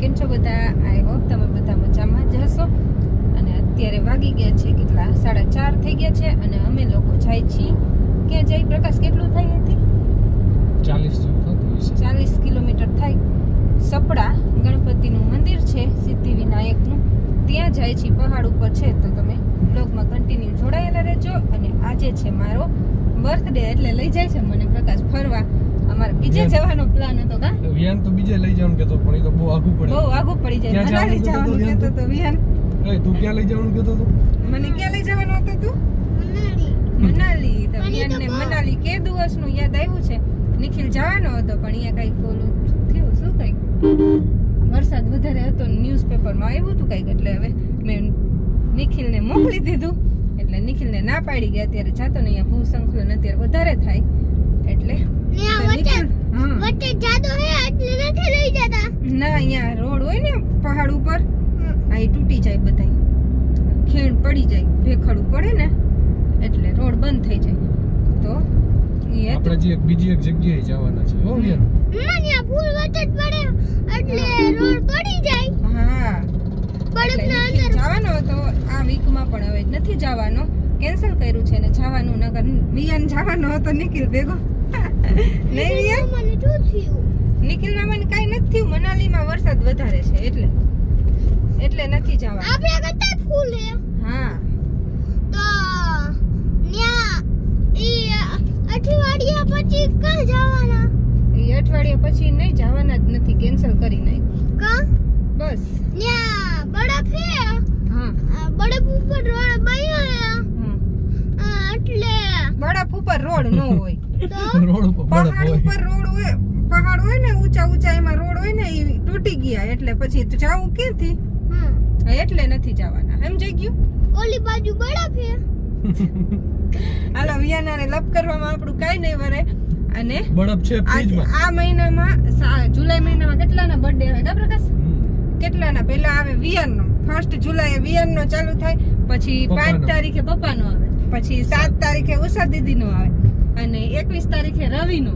કેમ છો બધા? આઈ હોપ તમે બધા મજામાં જ હશો. અને અત્યારે વાગી ગયા છે કેટલા? સાડા ચાર થઈ ગયા છે અને અમે લોકો જાય છીએ. ક્યાં જઈ પ્રકાશ કેટલું થાય હતી ચાલીસ ચાલીસ કિલોમીટર થાય. સપડા ગણપતિનું મંદિર છે સિદ્ધિ વિનાયકનું. ત્યાં જાય છે પહાડ ઉપર છે. તો તમે બ્લોગમાં કન્ટિન્યુ જોડાયેલા રહેજો. અને આજે છે મારો બર્થડે એટલે લઈ જાય છે મને પ્રકાશ ફરવા. અમારે બીજે જવાનો પ્લાન હતો કા? વિયાન તો બીજે લઈ જવાનું કેતો પણ એ તો બહુ આઘું પડે. બહુ આગું પડી જાય. ક્યાં મનાલી જવાનું તો વિહાન એ તું ક્યાં લઈ જવાનું કેતો તો? મને ક્યાં લઈ જવાનું હતું તું? મનાલી. તો વિહાનને મનાલી કે દિવસનું યાદ આવ્યું છે? નિખિલ જવાનો હતો પણ અહીંયા કંઈક ઓલું થયું. શું કંઈક વરસાદ વધારે હતો ન્યૂઝપેપરમાં આવ્યું હતું કંઈક એટલે હવે મેં નિખિલને મોકલી દીધું. એટલે નિખિલને ના પાડી ગયા અત્યારે જાતો ને અહીંયા ભૂસંકલન અત્યારે વધારે થાય. એટલે વચ્ચે જાદો હે એટલે નથી લઈ જતા. ના અહીંયા રોડ હોય ને પહાડ ઉપર ઈ તૂટી જાય બધાય. ખીણ પડી જાય ભેખડું પડે ને એટલે રોડ બંધ થઈ જાય. તો. આપણે જે બીજી એક જગ્યાએ જવાના છે હો ફૂલ વચ્ચે જ પડે એટલે રોડ પડી જાય. હા. અંદર જવાનો હતો આ વીકમાં પણ હવે નથી જવાનો. કેન્સલ કર્યું છે ને જવાનું નગર વિયાન જવાનો હતો નિખિલ ભેગો. નહીં મને શું થયું. નિખિલ મામાને કાંઈ નથી થયું. મનાલીમાં વરસાદ વધારે છે એટલે. એટલે નથી જવા આપણે કરતા ફૂલ હા. તો ન્યા ઈ અઠવાડિયા પછી ક્યાં જવાના? એ અઠવાડિયા પછી નહીં જવાના જ નથી. કેન્સલ કરી નાખ્યું કા? બસ. ન્યા બરફ હે? હા. બરફ ઉપર રોડ બન્યો હે? એટલે બરફ ઉપર રોડ ન હોય. રોડ ઉપર પહાડ હોય રોડ હોય પહાડ હોય ને ઊંચા ઊંચા એમાં રોડ હોય ને એ તૂટી ગયા. એટલે પછી તો જાવું ક્યાંથી? એટલે નથી જવાના. સમજાઈ ગયું? ઓલી બાજુ બરફ હે હાલો વિયાનાને લપ કરવામાં આપણું કાંઈ નહીં વરે. અને બરફ છે ફ્રીજમાં. આ મહિનામાં જુલાઈ મહિનામાં કેટલાના બર્થડે આવે કા પ્રકાશ કેટલાના? પહેલા આવે વિયનનો. ફર્સ્ટ જુલાઈ વિયનનો ચાલુ થાય પછી પાંચ. તારીખે પપ્પાનો આવે. પછી સાત તારીખે ઉષા દીદીનો આવે. અને એકવીસ તારીખે રવિનો.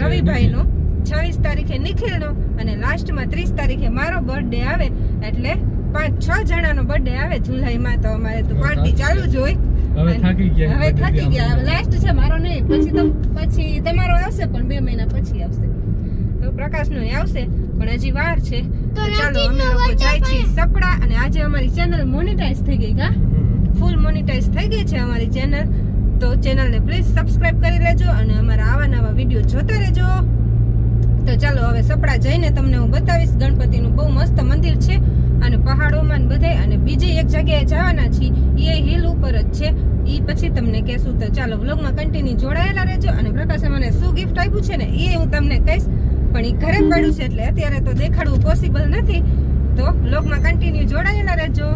રવિભાઈનો. છવ્વીસ તારીખે નિખિલનો અને લાસ્ટમાં ત્રીસ તારીખે મારો બર્થડે આવે. એટલે પાંચ છ જણાનો બર્થડે આવે જુલાઈમાં તો અમારે તો પાર્ટી ચાલુ જ હોય. હવે થાકી ગયા હવે થાકી ગયા. લાસ્ટ છે મારો નહીં. પછી તો પછી તમારો આવશે પણ બે મહિના પછી આવશે. તો પ્રકાશનો ય આવશે. પણ હજી વાર છે. ચાલો અમે લોકો જાય છીએ સપડા. અને આજે અમારી ચેનલ મોનેટાઈઝ થઈ ગઈ કા? ફૂલ મોનેટાઈઝ થઈ ગઈ છે અમારી ચેનલ તો ચેનલને પ્લીઝ સબસ્ક્રાઇબ કરી લેજો અને અમારા આવા નવા વીડિયો જોતા રહેજો. તો ચાલો હવે સપડા જઈને તમને હું બતાવીશ. ગણપતિનું બહુ મસ્ત મંદિર છે અને પહાડોમાં બધે અને બીજી એક જગ્યાએ જવાના છીએ. એ હિલ ઉપર જ છે. એ પછી તમને કહેશું તો ચાલો વ્લોગમાં કન્ટિન્યુ જોડાયેલા રહેજો અને પ્રકાશે મને શું ગિફ્ટ આપ્યું છે ને એ હું તમને કહીશ. પણ એ ઘરે પડ્યું છે એટલે અત્યારે તો દેખાડવું પોસિબલ નથી. તો વ્લોગમાં કન્ટિન્યુ જોડાયેલા રહેજો.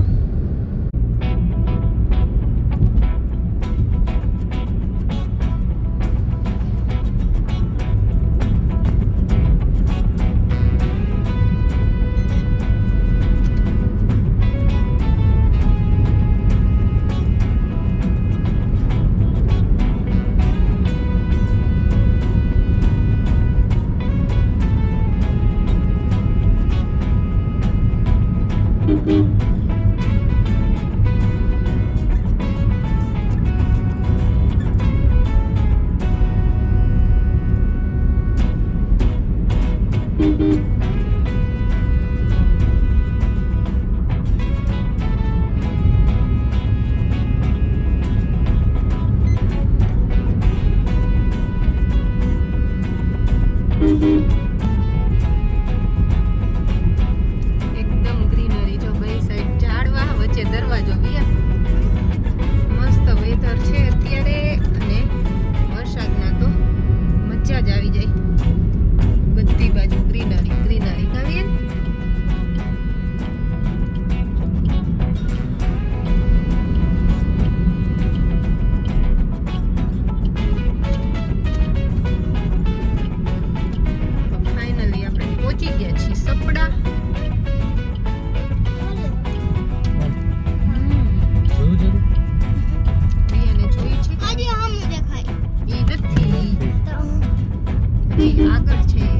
આગળ છે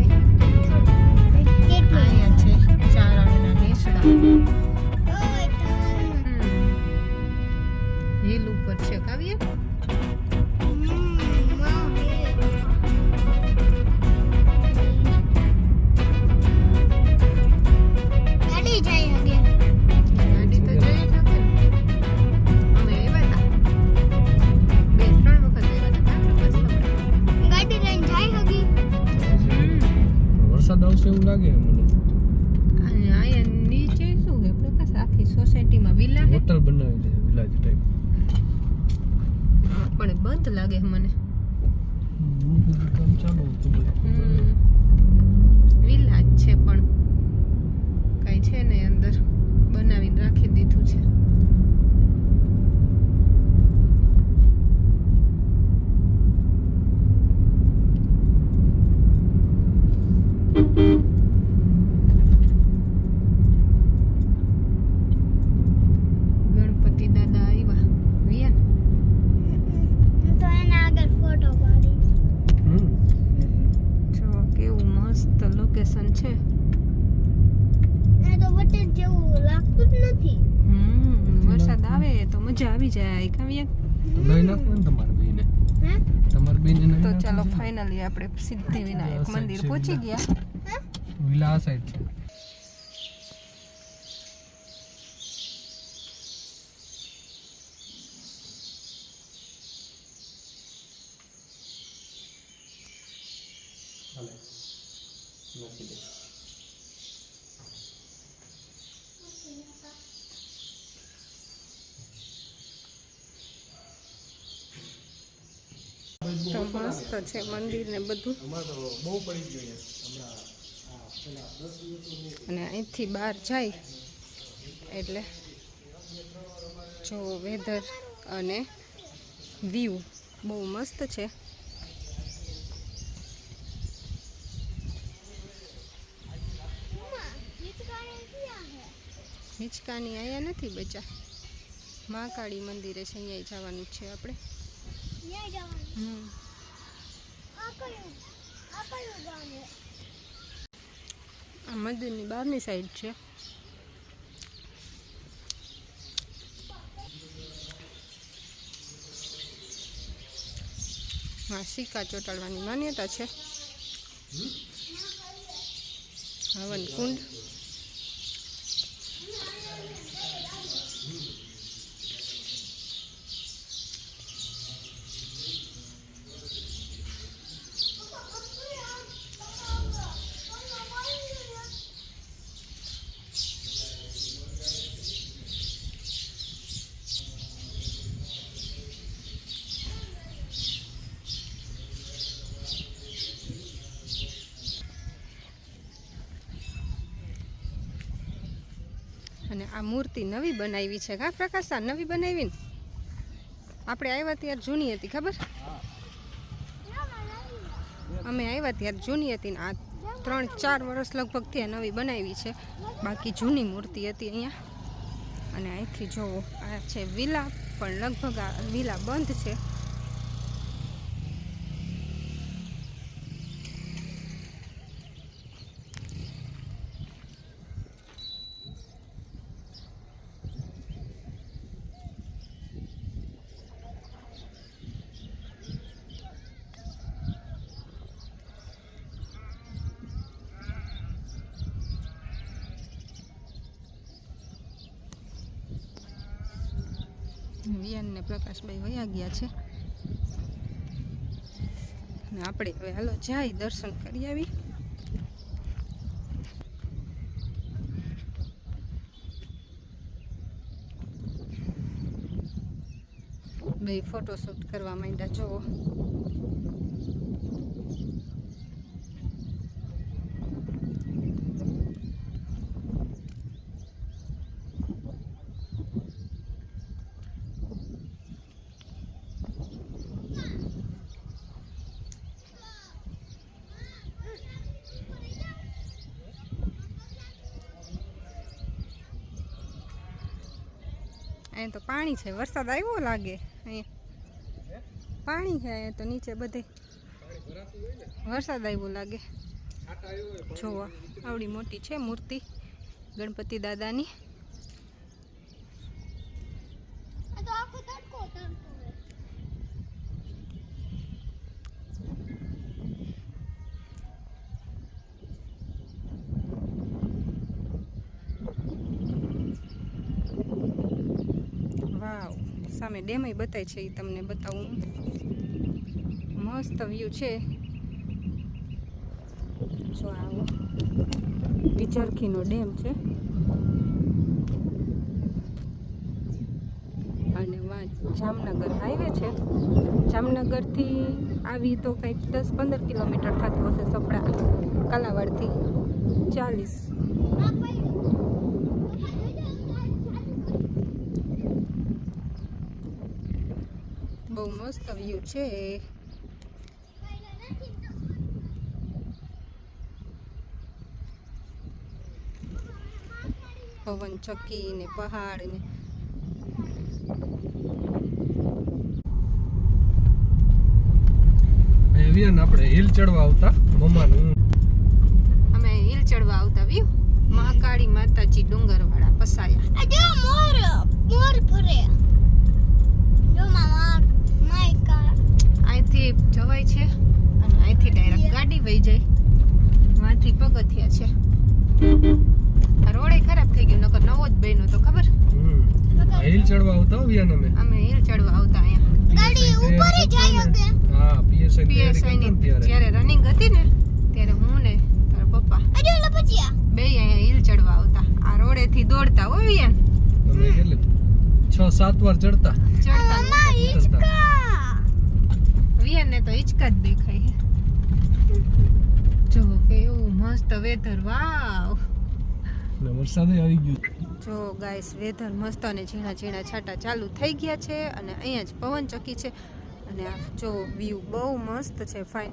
પહોંચી. ગયા વિલા સાઈડ છે. તો મસ્ત છે મંદિર ને બધું. અને અહીંથી બહાર જાય એટલે જો વેધર અને વ્યૂ બહુ મસ્ત છે. હિંચકાની અહીંયા નથી બચા મહાકાળી મંદિરે છે અહીંયા જવાનું છે આપણે. આ મંદિરની બહારની સાઈડ છે. હા સિક્કા ચોટાડવાની માન્યતા છે. હવન કુંડ આ મૂર્તિ નવી બનાવી છે. કા પ્રકાશ, આ નવી બનાવી આપણે આવ્યા ત્યારે જૂની હતી, ખબર? અમે આવ્યા ત્યારે જૂની હતી ને આ ત્રણ ચાર વર્ષ લગભગ ત્યાં નવી બનાવી છે. બાકી જૂની મૂર્તિ હતી અહીંયા. અને અહીંથી જોવો, આ છે વિલા, પણ લગભગ આ વિલા બંધ છે. વિયાન ને પ્રકાશભાઈ વયા ગયા છે. અને આપણે હવે હાલો જાય દર્શન કરી આવી. બે ફોટોશૂટ કરવા માંડ્યા જોવો અહીંયા તો પાણી છે, વરસાદ આવ્યો લાગે. અહીંયા પાણી છે અહીંયા તો નીચે બધે વરસાદ આવ્યો લાગે. જોવા, આવડી મોટી છે મૂર્તિ ગણપતિ દાદાની આ તો આખો તડકો તડકો હે. વાવ સામે ડેમય બતાય છે એ તમને બતાવું. મસ્ત વ્યૂ છે. જો આવો. ટીચરખીનો ડેમ છે. અને જામનગર હાઈવે છે. જામનગરથી આવી તો કંઈક દસ પંદર કિલોમીટર થતું હશે સપડા. કાલાવાડથી ચાલીસ આ પડ્યું. બહુ મસ્ત વ્યૂ છે. પવન ચક્કી ને પહાડ ને આપણે હિલ ચડવા આવતા મમ્માનું. અમે હિલ ચડવા આવતા વ્યૂ. મહાકાળી માતાજી ડુંગરવાળા પસાયા. મોર મોર ફરે. જો મામા અહીંથી જવાય છે અને અહીંથી ડાયરેક્ટ ગાડી વહી જાય. વાંથી પગથિયા છે. આ રોડે ખરાબ થઈ ગયું નકર નવો જ બન્યો તો ખબર? હિલ ચડવા આવતા વિયાન અમે? અમે હિલ ચડવા આવતા અહીંયા. ગાડી ઉપર જ જાય કે હા પીએસઆઈ પીએસઆઈ ની ત્યારે? જ્યારે રનિંગ હતી ને ત્યારે હું ને તારા પપ્પા આ જો પછીયા બે અહીંયા હિલ ચડવા આવતા. આ રોડેથી દોડતા હો વિયાન. તમે કેટલે? છ સાત વાર ચડતા? ચડતા. મમ્મા હિચકા વિયાન ને તો હિચકા જ દેખાય જો કેવું મસ્ત વેધર વાવ વરસાદ આવી ગયું. જો ગાઈસ વેધર મસ્ત અને ઝીણા ઝીણા છાંટા ચાલુ થઈ ગયા છે અને અહીંયા જ પવન ચક્કી છે. અને આ જો વ્યૂ બહુ મસ્ત છે ફાઇન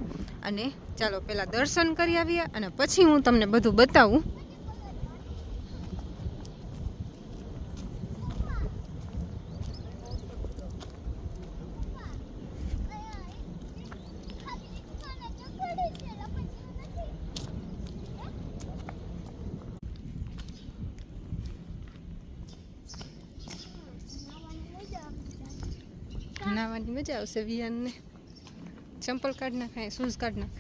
અને ચાલો પહેલાં દર્શન કરી આવીએ અને પછી હું તમને બધું બતાવું. મજા આવશે વિયાનને ચંપલ કાઢ નાખ શૂઝ કાઢ નાખ.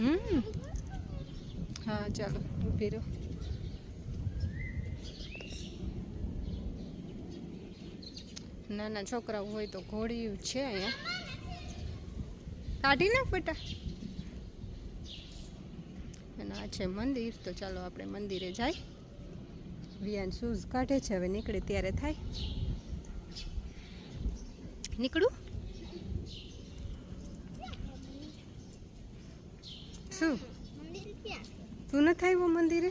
હમ. હા, ચાલો, ઊભી રહો. નાના છોકરાઓ હોય તો ઘોડિયું છે અહીંયા. કાઢી નાખ બેટા. અને આ છે મંદિર, તો ચાલો આપણે મંદિરે જાય. વિયાન શૂઝ કાઢે છે હવે નીકળે ત્યારે થાય. નીકળું? શું? તું નથી આવ્યો મંદિરે?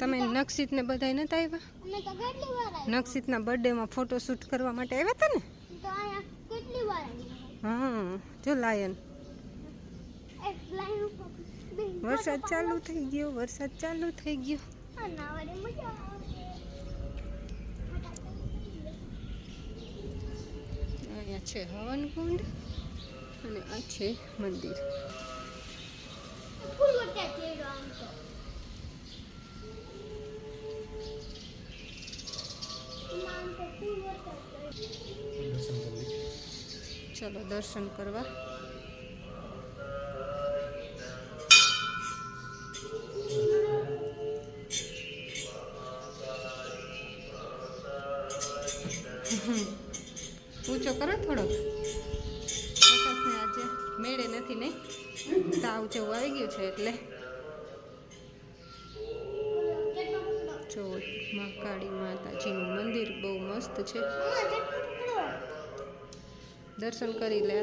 તમે નક્ષિત ને બધા નથી આવ્યા? નક્ષિતના બર્થડેમાં ફોટો શૂટ કરવા માટે આવ્યા હતા ને? હા જો લાયન. વરસાદ ચાલુ થઈ ગયો વરસાદ ચાલુ થઈ ગયો. અહીંયા છે હવન કુંડ અને આ છે મંદિર. ચલો દર્શન ચેડો તાવ જેવું આવી ગયું છે એટલે જો, મા કાળી માતાજીનું મંદિર બહુ મસ્ત છે? દર્શન કરી લે.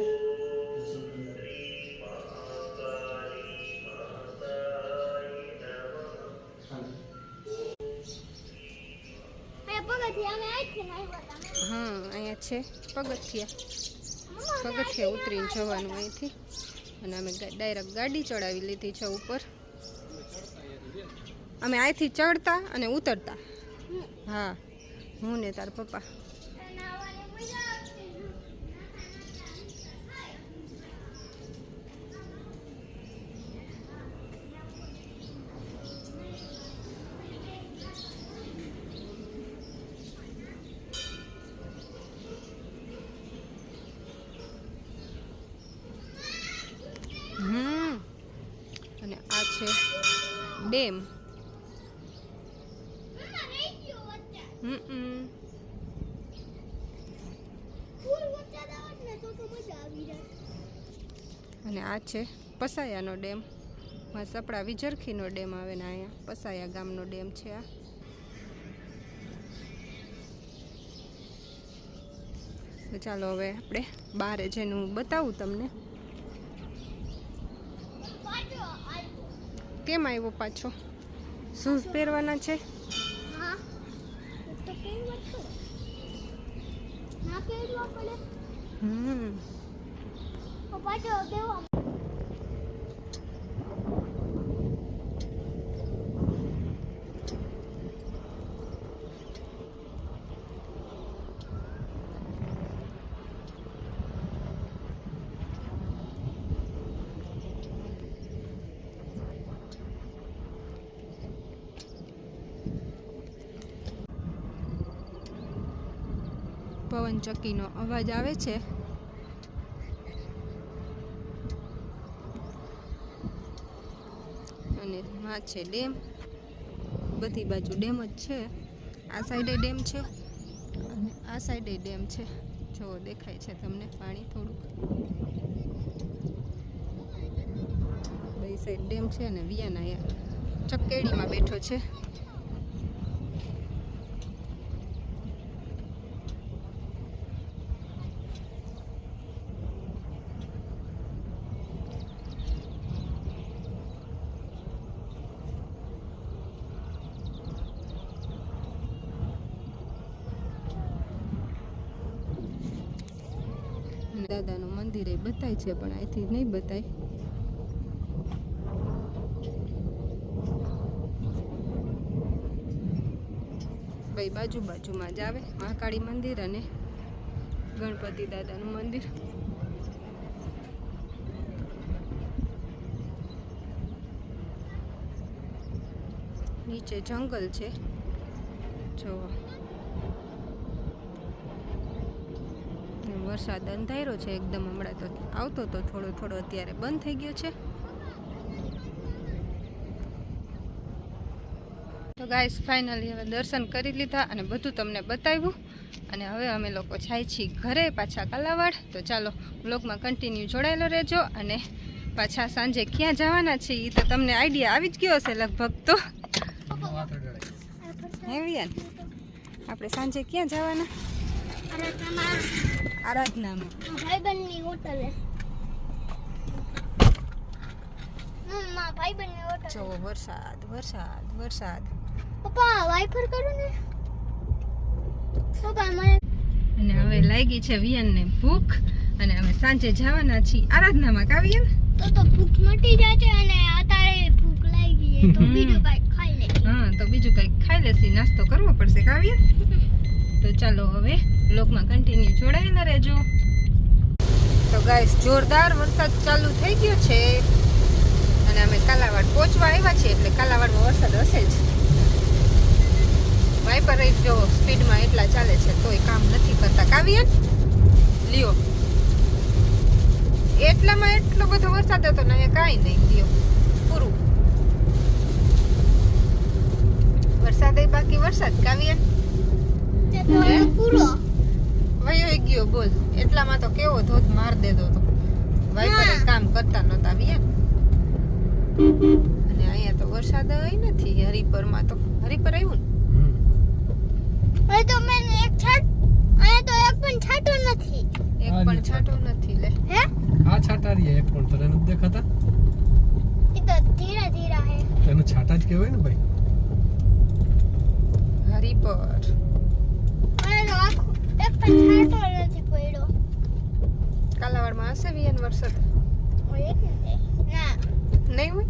હા, અહીંયા છે પગથિયા પગથિયા ઉતરીને જવાનું અહીંથી અને અમે ડાયરેક્ટ ગાડી ચડાવી લીધી છે ઉપર. અમે અહીંથી ચડતા અને ઉતરતા. હા, હું ને તાર પપ્પા હમ અને આ છે ડેમ હમ હમ. અને આ છે પસાયાનો ડેમ. માં સપડા વિજરખીનો ડેમ આવે ને અહીંયા. પસાયા ગામનો ડેમ છે આ. તો ચાલો હવે આપણે બહાર જેનું બતાવું તમને. કેમ આવ્યો પાછો? શૂઝ પહેરવાના છે? હમ. પવન ચક્કીનો અવાજ આવે છે. અને માં છે ડેમ. બધી બાજુ ડેમ જ છે. આ સાઈડે ડેમ છે. અને આ સાઈડે ડેમ છે. જો દેખાય છે તમને પાણી થોડુંક. બે સાઈડ ડેમ છે અને વિયાના ચકેડીમાં બેઠો છે. અને દાદાનું મંદિર એ બતાય છે, પણ અહીંથી નહીં બતાય. ભાઈ બાજુ બાજુમાં જ આવે, મહાકાળી મંદિર અને ગણપતિ દાદાનું મંદિર. નીચે જંગલ છે. જો ને વરસાદ અંધાર્યો છે એકદમ હમણાં તો આવતો તો થોડો થોડો અત્યારે બંધ થઈ ગયો છે. તો ગાઈસ ફાઇનલી હવે દર્શન કરી લીધા અને બધું તમને બતાવ્યું. અને હવે અમે લોકો જાય છીએ ઘરે પાછા કાલાવાડ. તો ચાલો બ્લોગમાં કન્ટિન્યુ જોડાયેલો રહેજો અને પાછા સાંજે ક્યાં જવાના છીએ એ તો તમને આઈડિયા આવી જ ગયો હશે લગભગ તો. હેવિયન આપણે સાંજે ક્યાં જવાના? આરાધનામાં. ભાઈબંધની હોટલે જો વરસાદ વરસાદ વરસાદ. પપ્પા વાઈફર કરો ને. પપ્પા મને અને હવે લાગી છે વિયનને ભૂખ. અને અમે સાંજે જવાના છીએ આરાધનામાં કાવ્યન તો તો ભૂખ મટી જાય છે અને અત્યારે ભૂખ લાગી છે તો બીજું કાંઈક ખાઈ લે હા તો બીજું કંઈક ખાઈ લેશી નાસ્તો કરવો પડશે કાવ્ય તો ચાલો હવે બ્લોગમાં કન્ટિન્યુ જોડાયેલા રહેજો. તો ગાઈસ જોરદાર વરસાદ ચાલુ થઈ ગયો છે. અને અમે કાલાવાડ પહોંચવા આવ્યા છીએ એટલે કાલાવાડમાં વરસાદ હશે જ. વાઇપર રેટ જો સ્પીડમાં એટલા ચાલે છે તોય કામ નથી કરતા. કાવ્ય લ્યો. એટલામાં એટલો બધો વરસાદ હતો ને અહીંયા કાંઈ નહીં લ્યો. પૂરું. વરસાદ બાકી વરસાદ કાવ્ય પૂરો. વયો ગયો બોલ. એટલામાં તો કેવો ધોધ માર દેતો તો વાઈપર કામ કરતા નતા આવ્યા અને અહીંયા તો વરસાદ આવી નથી હરિપરમાં તો. હરિપર આવ્યું ને? હવે તો મેં એક છાટ અહીંયા તો એક પણ છાટો નથી. એક પણ છાટો નથી લે. હે? આ છાટા રહી એક પણ તને નથી દેખાતા? એ તો ધીરે ધીરે હે. તને છાટા જ કહેવાય ને ભાઈ? હરિપર અને તો આખું એક પણ છાંટો નથી પડ્યો વિયન વરસાદ હોય જ નથી ના. નહીં હોય?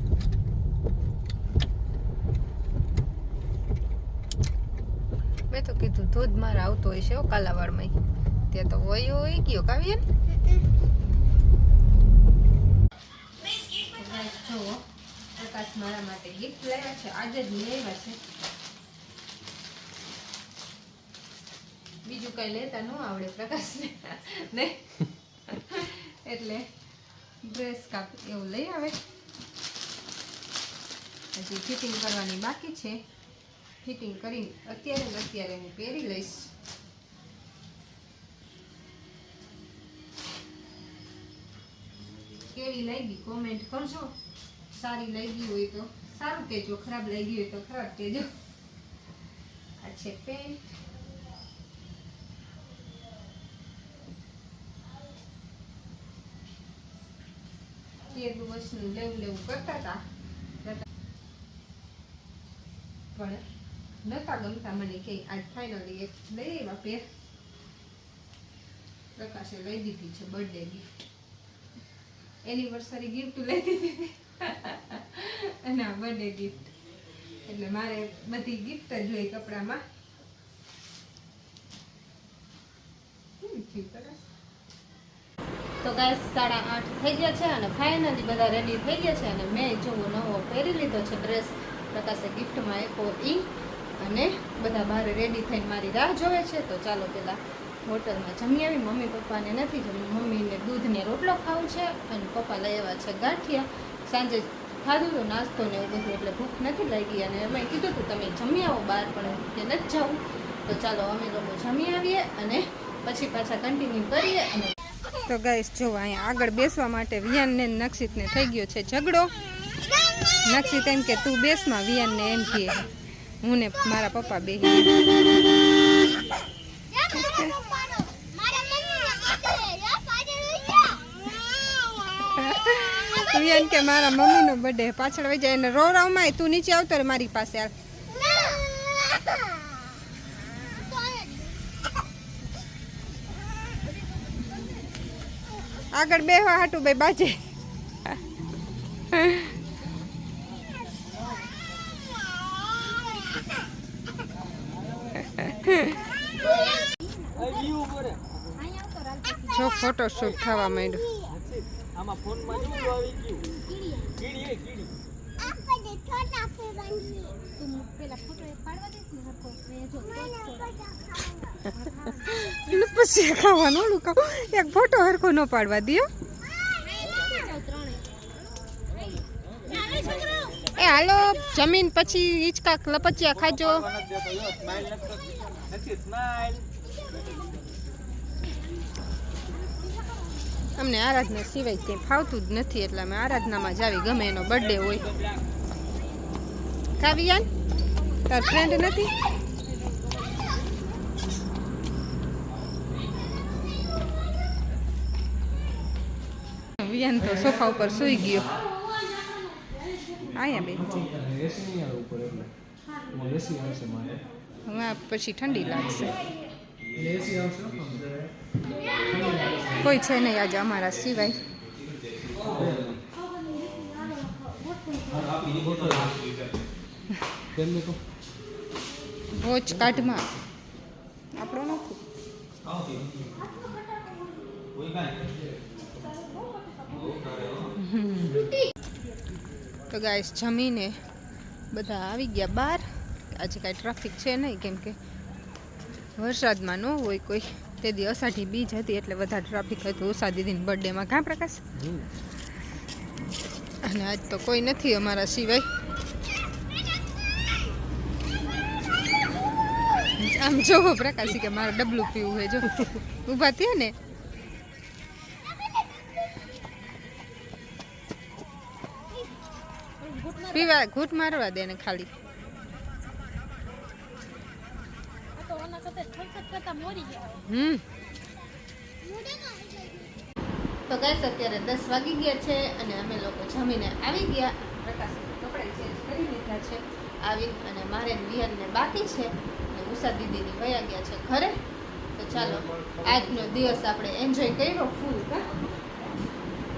મેં તો કીધું ધોધમાર આવતો હોય છે કાલાવાડમાં. ત્યાં તો હોય હોય ગયો. કાવ્ય જુઓ પ્રકાશ મારા માટે ગિફ્ટ લાવ્યા છે. આજે જ લેવા છે. બીજું કઈ લેતા ન આવડે પ્રકાશને. નહીં. એટલે ડ્રેસ કાપ એવું લઈ આવે. હજી ફિટિંગ કરવાની બાકી છે. ફિટિંગ કરી અત્યારે અત્યારે હું પહેરી લઈશ. કેવી લાગી કોમેન્ટ કરજો. સારી લાગી હોય તો સારું કહેજો, ખરાબ લાગી હોય તો ખરાબ કહેજો. આ છે પેન્ટ તેર દિવસનું લેવું લેવું કરતા હતા. પણ નતા ગમતા મને કે આજ ફાઇનલી એક લઈ આવ્યા પેર. પ્રકાશે લઈ દીધી છે બર્થડે ગિફ્ટ એનિવર્સરી ગિફ્ટ લઈ દીધી. અને બર્થડે ગિફ્ટ એટલે મારે બધી ગિફ્ટ જ હોય કપડામાં કેમ થયું તરસ? તો સાડા આઠ થઈ ગયા છે અને ફાઇનલી બધા રેડી થઈ ગયા છે અને મેં જેવો નવો પહેરી લીધો છે ડ્રેસ પ્રકાશે ગિફ્ટમાં એકો ઈ અને બધા બહાર રેડી થઈને મારી રાહ જોવે છે. તો ચાલો પેલા હોટલમાં જમી આવી. મમ્મી પપ્પાને નથી જમી મમ્મીને દૂધને રોટલો ખાવું છે અને પપ્પા લઈ આવ્યા છે ગાંઠિયા. સાંજે ખાધું તો નાસ્તો ને એવું બધું, એટલે ભૂખ નથી લાગી અને અમે કીધું હતું, તમે જમી આવો બહાર પણ કે નથી જવું તો ચાલો અમે લોકો જમી આવીએ અને પછી પાછા કન્ટિન્યુ કરીએ અને તો ગાઈશ જો અહીંયા આગળ બેસવા માટે વિયાનને નક્ષિતને થઈ ગયો છે ઝઘડો નક્ષિત એમ કે, તું બેસમાં વિયાનને એમ કહે હું ને મારા પપ્પા બે વિયાન કે, મારા મમ્મીનો બર્થડે પાછળ વહી જાય અને રો રાવમાં તું નીચે આવતો રે મારી પાસે હાલ. આગળ બેહવા હાટુ ભાઈ બાજે. જો ફોટો શૂટ થવા માંડ્યો. કીડી એ કીડી એટલે પછી ખાવાનું ઓલું ખાવ એક ફોટો હરખો ન પાડવા દો એ હાલો, જમીન પછી હિંચકા લપચિયા ખાજો. અમને આરાધના સિવાય કંઈ ફાવતું જ નથી, એટલે અમે આરાધનામાં જ આવી, ગમે એનો બર્થડે હોય. કાવ્યાન તાર ફ્રેન્ડ નથી? વિયાન તો સોફા ઉપર સૂઈ ગયો આયા બેન હવે પછી ઠંડી લાગશે કોઈ છે નહીં આજે અમારા સિવાય ભોજ કાઢમાં આપણો નથી તો ગાઈસ જમીને બધા આવી ગયા બહાર. આજે કાંઈ ટ્રાફિક છે નહીં, કેમ કે વરસાદમાં ન હોય કોઈ. તે દી અષાઢી બીજ હતી, એટલે વધારે ટ્રાફિક હતું. ઉષા દીદીની બર્થડેમાં કાં પ્રકાશ? અને આજ તો કોઈ નથી અમારા સિવાય. આમ જોવો પ્રકાશી કે મારે ડબલું પીવું હોય જો. ઊભા થયા ને પીવા, ઘૂંટ મારવા દે ખાલી. હમ. તો ગેસ અત્યારે દસ વાગી ગયા છે અને અમે લોકો જમીને આવી ગયા. છે. આવી અને મારે ને બાકી છે. અને ઉષા દીદીની વયા ગયા છે ઘરે. તો ચાલો, આજનો દિવસ આપણે એન્જોય કર્યો ફૂલ કા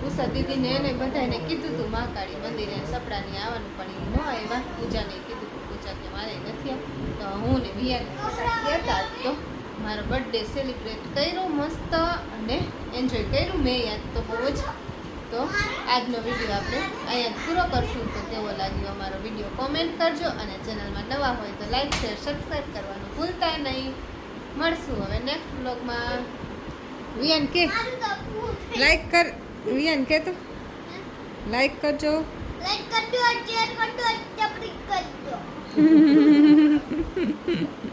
ઉષા દીદીને એને બધાને કીધું હતું મહાકાળી મંદિરે સપડાની આવવાનું પણ ન આવ્યા. પૂજાને કીધું હતું પૂજા કે મારે નથી તો હું ને વિયાને કહેતા હતા તો મારો બર્થડે સેલિબ્રેટ કર્યો મસ્ત અને એન્જોય કર્યું મેં યાદ તો બહુ જ. તો આજનો વીડિયો આપણે અહીંયા પૂરો કરશું. તો કેવો લાગ્યો અમારો વીડિયો કોમેન્ટ કરજો અને ચેનલમાં નવા હોય તો લાઈક શેર સબસ્ક્રાઈબ કરવાનું ભૂલતા નહીં. મળશું હવે નેક્સ્ટ બ્લોગમાં વિયન કે લાઈક કર. વિયાન કે તો? લાઈક કરજો. લાઈક કરજો શેર કરજો ચપડી કરજો.